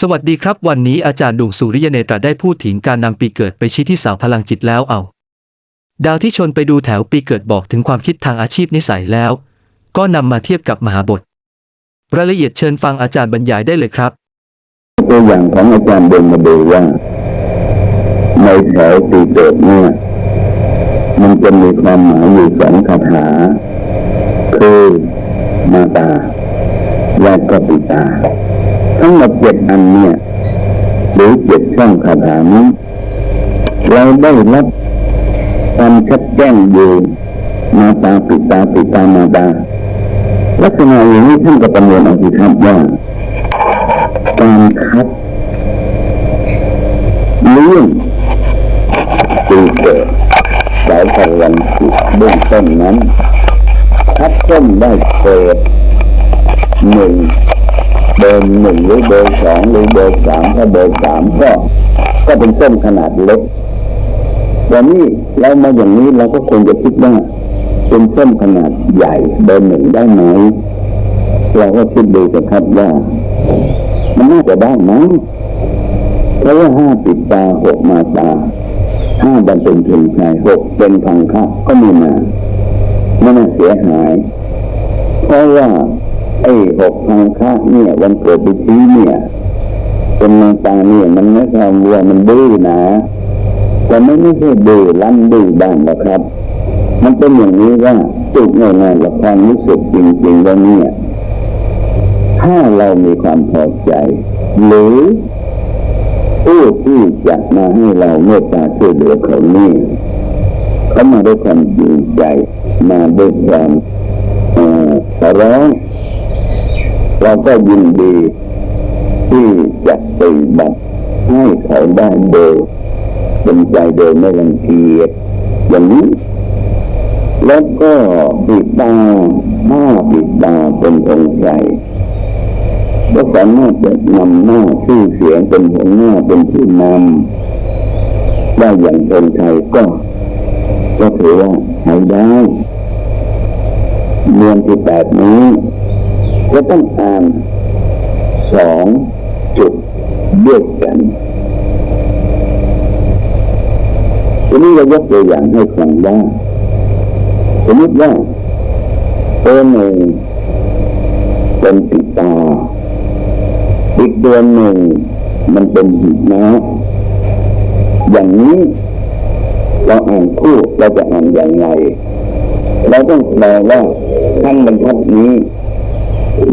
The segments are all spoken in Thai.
สวัสดีครับ วันนี้อาจารย์ดุงสุริยเนตรได้พูดถึงการนำปีเกิดไปชี้ที่สาวพลังจิตแล้วเอา ดาวที่ชนไปดูแถวปีเกิดบอกถึงความคิดทางอาชีพนิสัยแล้ว ก็นำมาเทียบกับมหาบท รายละเอียดเชิญฟังอาจารย์บรรยายได้เลยครับ ตัวอย่างของอาจารย์เดินมาดูว่า ในแถวปีเกิดเนี่ยมันจะมีความหมายอยู่สองคาถาคือมาตาและก็ปิตา ทั้งหมดเจ็ดอันเนี่ย หรือเจ็ดช่องคาถานี้เราได้รับความชัดแจ้งอยู่มาตาปิตาปิตามาตาลักษณะอย่างนี้ท่านก็ประเมินเอาสิครับว่าการคัดเลื่อนปีเกิดสายพลังจิตเบื้องต้นนั้นคัดต้นได้เกิดหนึ่ง เบอร์หนึ่งหรือเบอร์สองหรือเบอร์สามถ้าเบอร์สามก็ก็เป็นต้นขนาดเล็กวันนี้เรามาอย่างนี้เราก็คงจะคิดว่าเป็นต้นขนาดใหญ่เบอร์หนึ่งได้ไหมเราก็คิดดูกันครับว่า มันน่าจะได้มั้งเพราะว่าห้าปิดตาหกมาตาห้าบันเป็นถึงชายหกเป็นพังคะก็มีมาไม่น่าเสียหาย เพราะว่า ไอ้หกพังค่ะเนี่ยวันเกิดปีนี้เนี่ยเป็นมาตาเนี่ยมันไม่ทำว่ามันดื้อนะแต่ไม่ไม่ใช่ดื้อรั้นดื้อบ้างนะครับ มันเป็นอย่างนี้ว่าจุดง่ายๆกับความรู้สึกจริงๆว่าเนี่ย ถ้าเรามีความพอใจ หรือผู้ที่จะมาให้เราเมตตาช่วยเหลือเขานี่เขามาด้วยความจริงใจมาด้วยความอ่อขอร้อง เราก็ยินดีที่จะปฏิบัติให้เขาได้โดยเป็นใจโดยไม่รังเกียจอย่างนี้ แล้วก็ปิดตาหน้าปิดตาเป็นองค์ใจก็สามารถจะนำหน้าชื่อเสียงเป็นหัวหน้าเป็นผู้นำได้อย่างคนไทยก็ ก็ถือว่าใช้ได้เมืองที่แปดนี้ จะต้องอ่านสองจุดด้วยกันทีนี้เรายกตัวอย่างให้ฟังว่าสมมติว่าตัวหนึ่งเป็นปิตาอีกตัวหนึ่งมันเป็นหินะอย่างนี้เราอ่านคู่เราจะอ่านอย่างไรเราต้องแปลว่าทั้งบรรทัดนี้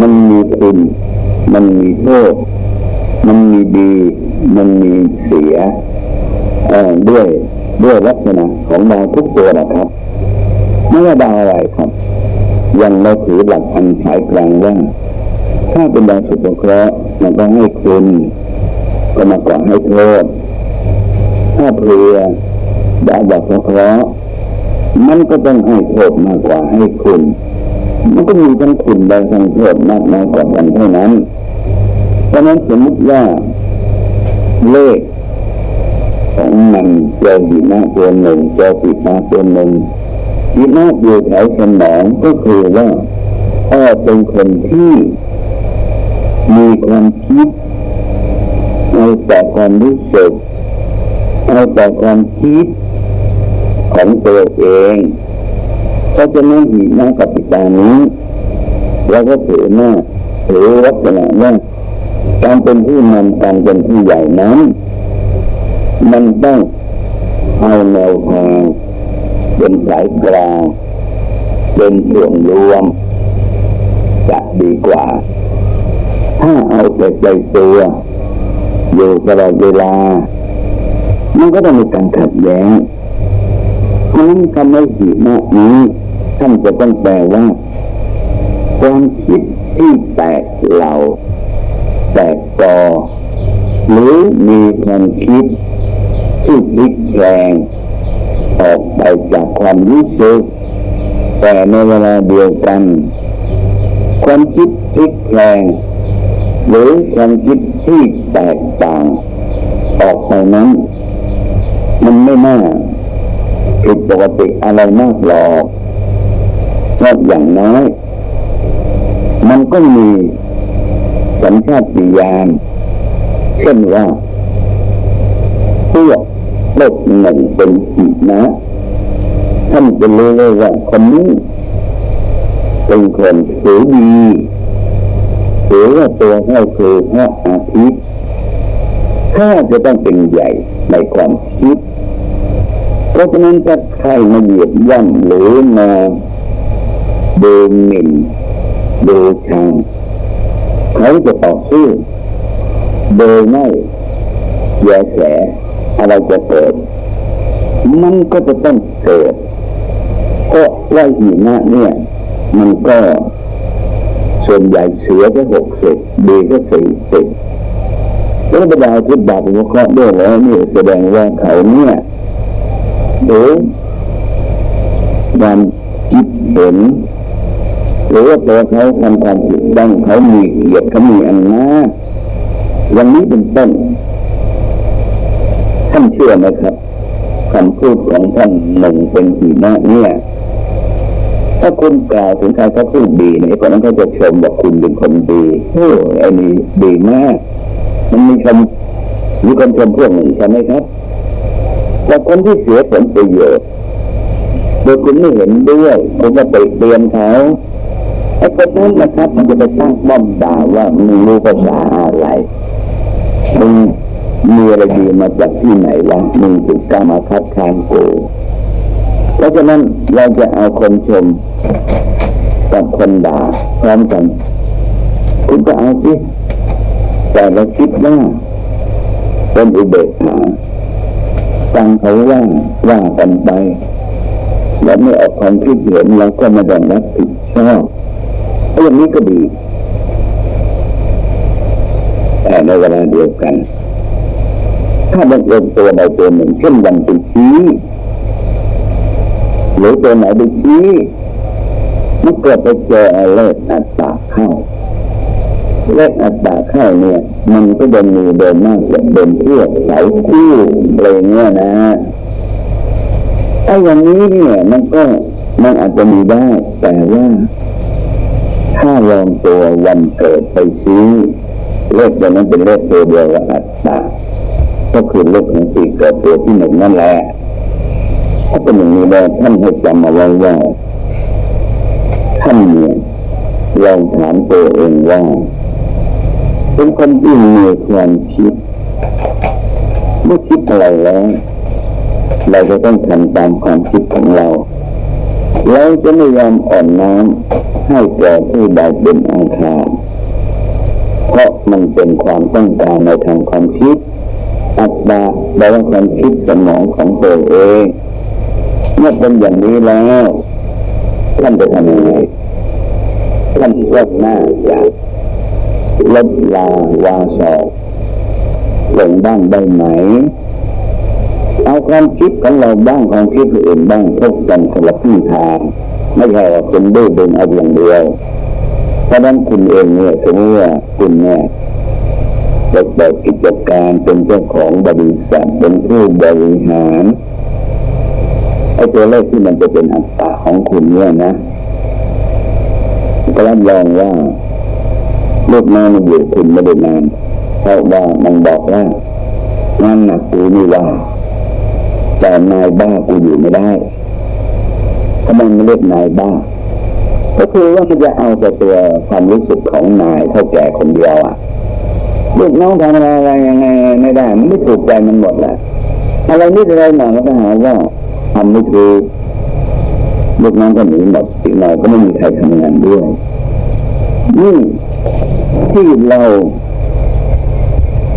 มันมีคุณ มันมีโทษ มันมีดี มันมีเสียเอ่อด้วยด้วยลักษณะของดาวทุกตัวนะครับไม่ว่าดาวอะไรครับ ยังเราถือหลักอันสายกลางว่าถ้าเป็นดาวสุขเคราะห์มันต้องให้คุณก็มากกว่าให้โทษถ้าเพลียดาวแบบเคราะห์มันก็ต้องให้โทษมากกว่าให้คุณ มันก็มีทั้งคุณและทั้งโทษมากน้อยกว่ากันเท่านั้น เพราะนั้นสมมติว่าเลขของมันเจอหิมะตัวหนึ่งเจอปิดมาตัวหนึ่งหิมะอยู่แถวสมองก็คือว่าพ่อเป็นคนที่มีความคิดเอาแต่ความรู้สึกเอาแต่ความคิดของตัวเอง เพราะฉะนั้นหิมะกับปิตานี้เราก็ถือหน้าถือลักษณะว่าการเป็นผู้นำการเป็นผู้ใหญ่นั้น มันต้องเอาแนวทางเป็นสายกลางเป็นส่วนรวมจะดีกว่า ถ้าเอาแต่ใจตัวอยู่ตลอดเวลา มันก็ต้องมีการขัดแย้ง เพราะนั้นคำว่าหิมะนี้ท่านจะต้องแปลว่าความคิดที่แตกเหล่าแตกกอหรือมีความคิดที่พลิกแปลงออกไปจากความรู้สึกแต่ในเวลาเดียวกัน ความคิดพลิกแปลงหรือความคิดที่แตกต่างออกไปนั้น มันไม่น่า ผิดปกติอะไรมากหรอกเพราะอย่างน้อย มันก็มีสัญชาติญาณเช่นว่าพวกลขหนึ่งเป็นขีดนะ ท่านจะรู้เลยว่าคนนี้เป็นคนถือดีถือว่าตัวเขาคือพระอาทิตย์ถ้าจะต้องเป็นใหญ่ในความคิด เพราะฉะนั้นถ้าใครมาเหยียดย่ำหรือมาดูหมิ่นดูชังเขาจะต่อสู้โดยไม่แยแสอะไรจะเกิด มันก็จะต้องเกิดก็ว่าหิมะเนี่ย มันก็ส่วนใหญ่เสือก็หกสิบดีก็สี่สิบแล้วบรรดาพุทธบาทวิเคราะห์ด้วยแล้วนี่แสดงว่าเขาเนี่ย หรือการคิดเห็นหรือว่าตัวเขาทำความผิดบ้างเขามีเกียรติเขามีอำนาจอย่างนี้เป็นต้นท่านเชื่อไหมครับคำพูดของท่านหนึ่งเป็นหิมะเนี่ย ถ้าคุณกล่าวถึงใครเขาพูดดีเนี่ยคนนั้นเขาจะชมว่าคุณเป็นคนดีโอ้ไอ้นี่ดีมาก มันมีคำมีคนชมพวกหนึ่งใช่ไหมครับ แต่คนที่เสียผลประโยชน์โดยคุณไม่เห็นด้วยคุณก็ไปเตือนเขาไอ้คนนั้นนะครับ มันจะไปตั้งบ้อมด่าว่ามึงรู้ภาษาอะไรมึงมีอะไรดีมาจากที่ไหนวะมึงถึงกล้ามาคัดค้านกูเพราะฉะนั้นเราจะเอาคนชมกับคนด่าพร้อมกันคุณก็เอาสิแต่เราคิดว่าเป็นอุเบกขา ฟังเขาว่าว่ากันไป แล้วไม่ออกความคิดเห็นเราก็ไม่ได้รับผิดชอบอย่างนี้ก็ดี แต่ในเวลาเดียวกัน ถ้าบังเอิญตัวใดตัวหนึ่งเช่นวันเป็นชี้หรือตัวไหนไปชี้มันเกิดไปเจอเลขอัตตาเข้า เลขอัตตาเข้าเนี่ย มันก็จะมีโดยมากจะเป็นพวกเสาคู่อะไรเงี้ยนะไอ้อย่างนี้เนี่ยมันก็มันอาจจะมีได้ แต่ว่า ถ้าลองตัววันเกิดไปชี้เลขตัวนั้นเป็นเลขตัวเดียวกับอัตตาก็คือเลขของปีเกิดตัวที่หนึ่งนั่นแหละถ้าเป็นอย่างนี้แล้วท่านให้จำเอาไว้ว่าท่านเนี่ยลองถามตัวเองว่า เป็นคนที่มีความคิดเมื่อคิดอะไรแล้ว เราจะต้องทำตามความคิดของเรา เราจะไม่ยอมอ่อนน้อมให้แก่ผู้ใดเป็นอังคารเพราะมันเป็นความต้องการในทางความคิดอัตตาแปลว่าความคิดสมองของตัวเองเมื่อเป็นอย่างนี้แล้วท่านจะทำยังไงท่านลดหน้าจาก ลดลาวาสอกลงบ้างได้ไหม เอาความคิดของเราบ้างความคิดอื่นบ้างพบกันคนละที่ทางไม่ใช่ว่าคุณดื้อดึงเอาอย่างเดียวเพราะฉะนั้นคุณเองเนี่ยสมมติว่าคุณเนี่ยจะเปิดกิจการเป็นเจ้าของบริษัทเป็นผู้บริหารไอ้ตัวเลขที่มันจะเป็นอัตราของคุณเนี่ยนะก็รับรองว่า ลูกน้องมันอยู่คุณไม่ได้นานเพราะว่ามันบอกว่างานหนักกูนี่ว่าแต่นายบ้ากูอยู่ไม่ได้ทำไมไม่เรียกนายบ้า ก็คือว่ามันจะเอาแต่ตัวความรู้สึกของนายเท่าแก่คนเดียวอะลูกน้องทำอะไรยังไงไม่ได้ มันไม่ถูกใจมันหมดแหละอะไรนิดอะไรหน่อยมันก็หาว่าทำไม่ถูกลูกน้องก็หนีหมดสิ่งเราก็ไม่มีใครทำงานด้วยนี่ ที่เรา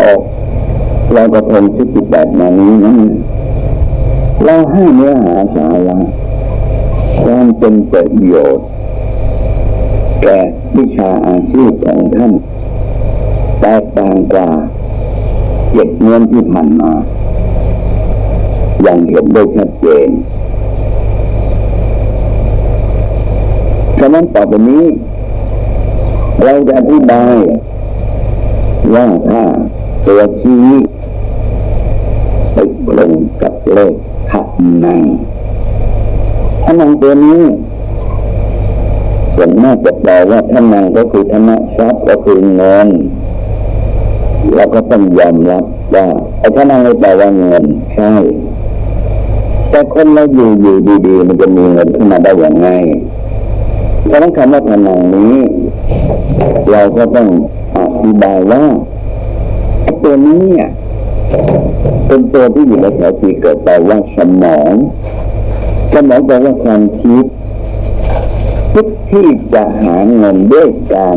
ออกเรากระทงชุดแบบมานี้นั้นเราให้เนื้อหาสาระความเป็นประโยชน์แก่วิชาอาชีพของท่านแตกต่างกว่าเจ็ดเงินที่ผ่านมา อย่างเห็นได้ชัดเจนฉะนั้นต่อไปนี้ เราจะอธิบายว่าถ้าตัวชี้ไปตรงกับเลขขัดนังถ้านังตัวนี้ส่วนมากจะแปลว่าท่านังก็คือธนทรัพย์ก็คือเงินเราก็ต้องยอมรับว่าไอ้ถ้านังไม่แปลว่าเงินใช่ แต่คนเราอยู่อยู่ดีๆ มันจะมีเงินขึ้นมาได้อย่างไง เพราะนั้นคำว่าพนังนี้ เราก็ต้องอธิบายว่าตัวนี้เป็นตัวที่อยู่ในแถวที่เกิดแปลว่าสมองสมองแปลว่าความคิดคิดที่จะหาเงินด้วยการ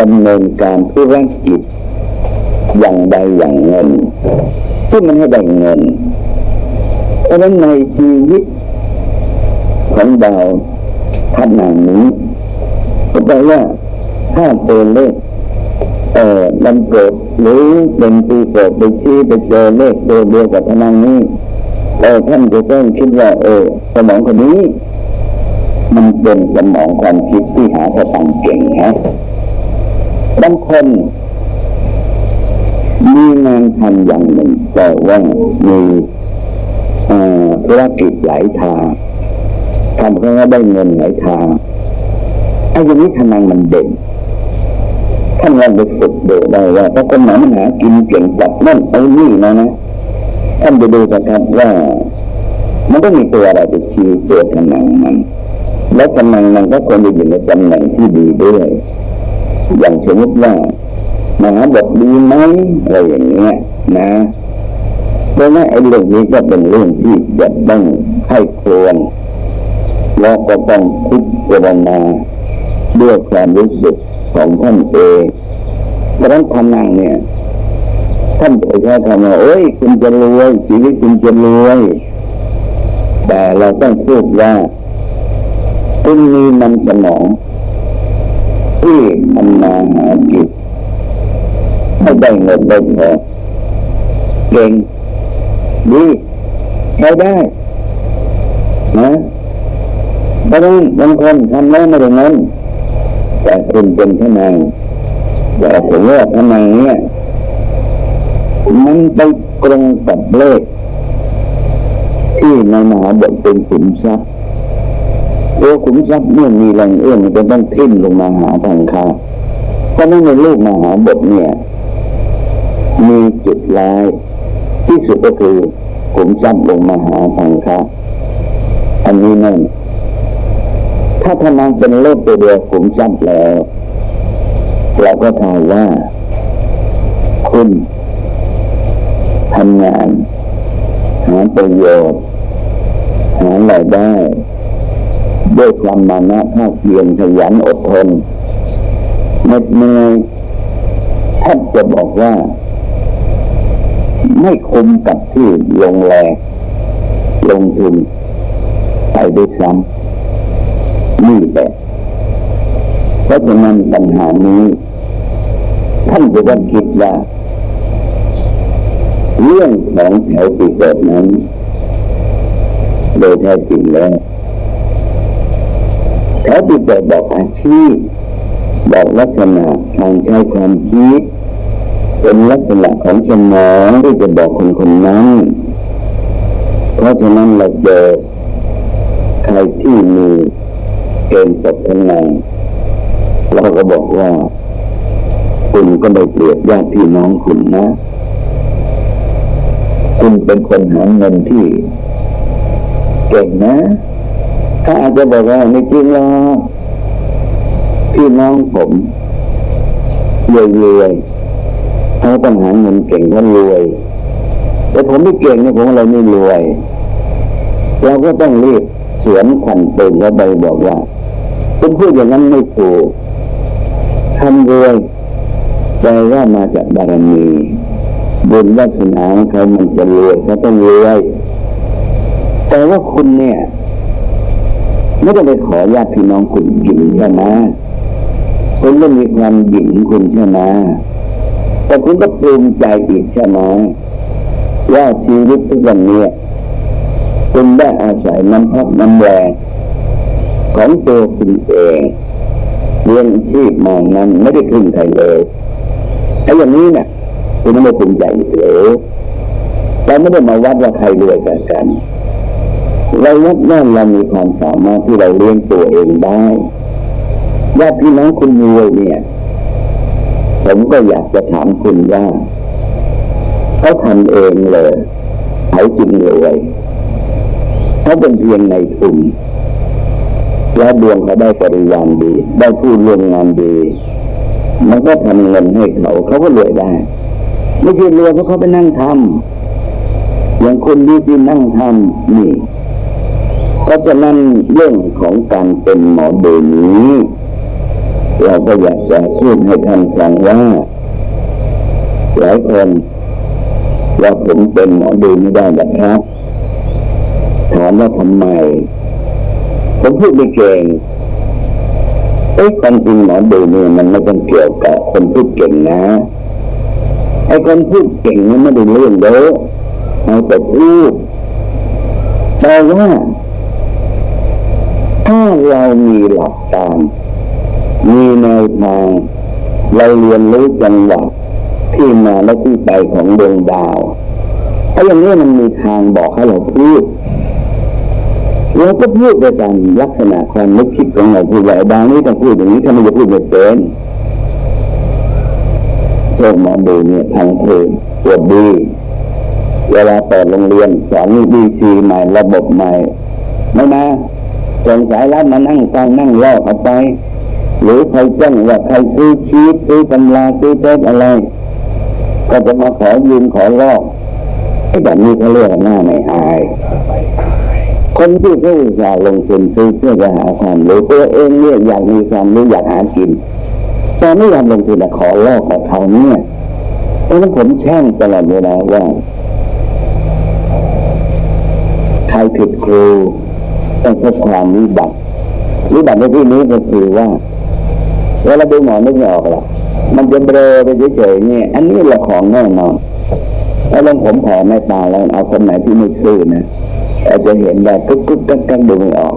ดำเนินการธุรกิจอย่างใดอย่างเงินที่มันให้ได้เงินเพราะฉะนั้นในชีวิตของดาว ท่านหนังนี้ ก็แปลว่าถ้าตัวเลขเอ่อมันเกิดหรือเป็นปีเกิดไปชี้ไปเจอเลขตัวเดียวกับพนังนี้เออท่านจะต้องคิดว่าเออสมองคนนี้ มันเป็นสมองความคิดที่หาสตังเก่งฮะบางคนมีงานทำอย่างหนึ่งแต่ว่ามีเอ่อธุรกิจหลายทาง ทำเพื่อได้เงินหลายทางไอ้อย่างนี้ทำไมมันเด่นท่านลองไปฝึกดูได้ว่าถ้าคนไหนมันหากินเก่งจับนั่นเอานี่นะนะท่านไปดูนะครับว่า มันต้องมีตัวอะไรไปชี้ตัวกำลังมัน แล้วกำลังมันก็ควรจะอยู่ในตำแหน่งที่ดีด้วย อย่างสมมติว่ามหาบทดีไหมอะไรอย่างเงี้ย นะเพราะว่าไอ้เรื่องนี้ก็เป็นเรื่องที่จะต้องให้ควร แล้วก็ต้องคิดเจรณาด้วยความรู้สึกของท่านเองเพราะฉะนั้นพนังเนี่ย ท่านไปใช้คำว่าโอ้ยคุณจะรวยชีวิตคุณจะรวย แต่เราต้องพูดว่าคุณมีมันสมองที่ทำมาหากินให้ได้เงินได้ทองเก่งดีใช้ได้นะ เพราะนั้นบางคนทำแล้วไม่ได้เงินแต่คุณเป็นทนายแต่ผมว่าทนายเนี่ยมันไปตรงกับเลขที่ในมหาบทเป็นขุมทรัพย์ตัวขุมทรัพย์เมื่อมีแรงเอื้อมจะต้องทิ้มลงมาหาทางคาเพราะนั้นในรูปมหาบทเนี่ย มีจุดร้ายที่สุดก็คือขุมทรัพย์ลงมาหาทางคาอันนี้นั่น ถ้าทำงานเป็นเลขตัวเดียวขุมทรัพย์แล้ว เราก็ทายว่า คุณทำงาน หาประโยชน์หารายได้ ด้วยความมานะภาคเพียรขยันอดทนเหน็ดเหนื่อยแทบจะบอกว่า ไม่คุ้มกับที่ลงแรงลงทุนไปด้วยซ้ำ นี่แหละเพราะฉะนั้นปัญหานี้ ท่านจะต้องคิดว่า เรื่องของแถวปีเกิดนั้น โดยแท้จริงแล้วแถวปีเกิดบอกอาชีพบอกลักษณะทางใช้ความคิดเป็นลักษณะของสมองที่จะบอกคนคนนั้น เพราะฉะนั้นเราเจอใครที่มี เกณฑ์ตกข้างในเราก็บอกว่า คุณก็ได้เปรียบญาติพี่น้องคุณนะ คุณเป็นคนหาเงินที่เก่งนะ ถ้าอาจจะบอกว่าไม่จริงหรอกพี่น้องผมรวยรวยๆเขาต้องหาเงินเก่งก็รวยแต่ผมไม่เก่งเนี่ยผมอะไรไม่รวย เราก็ต้องรีบสวนขวัญตึงแล้วไปบอกว่า คุณพูดอย่างนั้นไม่ถูกทำรวยแปลว่ามาจากบารมีบุญวาสนาของเขามันจะรวยเขาต้องรวยแต่ว่าคุณเนี่ย ไม่ต้ไปขอญาติพี่น้องคุณกินใช่ไหมคุณก็มีความหยิ่งคุณใช่ไหมแต่คุณก็ภูมิใจอีกใช่ไหมว่าชีวิตทุกวันนี้คุณได้อาศัยน้ำพักน้ำแรง ของตัวคุณเองเลี้ยงชีพมานั้นไม่ได้ครึ่งใครเลยไอ้อย่างนี้เนี่ยคุณไม่ภูมิใจหรือเราไม่ได้มาวัดว่าใครรวยกันกันเราวัดว่าเรามีความสามารถที่เราเลี้ยงตัวเองได้ญาติพี่น้องคุณรวยเนี่ย ผมก็อยากจะถามคุณว่าเขาทำเองเลยเขาจริงรวยเขาเป็นเพียงในทุน แล้วดวงเขาได้ปริวารดี ได้ผู้ร่วมงานดี มันก็ทำเงินให้เขาเขาก็รวยได้ ไม่ใช่รวยเพราะเขาไปนั่งทำอย่างคนที่ที่นั่งทำนี่เพราะนั้นเรื่องของการเป็นหมอดูนี้ เราก็อยากจะพูดให้ท่านฟังว่าหลายคนว่าผมเป็นหมอดูไม่ได้นะครับถามว่าทำไม ผมพูดไม่เก่งไอ้ความจริงหมอดูเนี่ยมันไม่ต้องเกี่ยวกับคนพูดเก่งนะไอ้คนพูดเก่งนี่ไม่ได้เรื่องเด้อเอาแต่พูดแต่ว่าถ้าเรามีหลักการมีแนวทางเราเรียนรู้จังหวะที่มาและที่ไปของดวงดาวไอ้อย่างนี้มันมีทางบอกให้เราพูด เราก็พูดไปตามลักษณะความนึกคิดของเราพูดว่าบางนี้ต้องพูดอย่างนี้ถ้าไม่จะพูดไม่เป็นโชคหมอดูเนี่ยทางเองปวดดี เวลาเปิดโรงเรียนสอนดีซีใหม่ระบบใหม่ไม่มาสงสายรับมานั่งฟังนั่งลอกเอาไป หรือใครแจ้งว่าใครซื้อชีตซื้อตำราซื้อเทปอะไร ก็จะมาขอยืมขอลอกไอ้แบบนี้เขาเรียกว่าหน้าไม่อาย คนที่เขาอุตส่าห์ลงทุนซื้อเพื่อจะหาความรู้ตัวเองเนี่ยอยากมีความรู้อยากหากินแต่ไม่ยอมลงทุนแต่ขอลอกกับเขาเนี่ยเพราะนั้นผมแช่งตลอดเวลาว่าใครผิดครูต้องพบความวิบัติวิบัติในที่นี้ก็คือว่าเวลาดูหมอนึกไม่ออกหรอกมันจะเบลอไปเฉยๆเนี่ยอันนี้ละของแน่นอนแล้วลงผมแผ่ไม่ตาแล้วเอาคนไหนที่ไม่ซื่อนะ จจะเห็นได้กุ๊กกุ๊กกักกักดูไม่ออก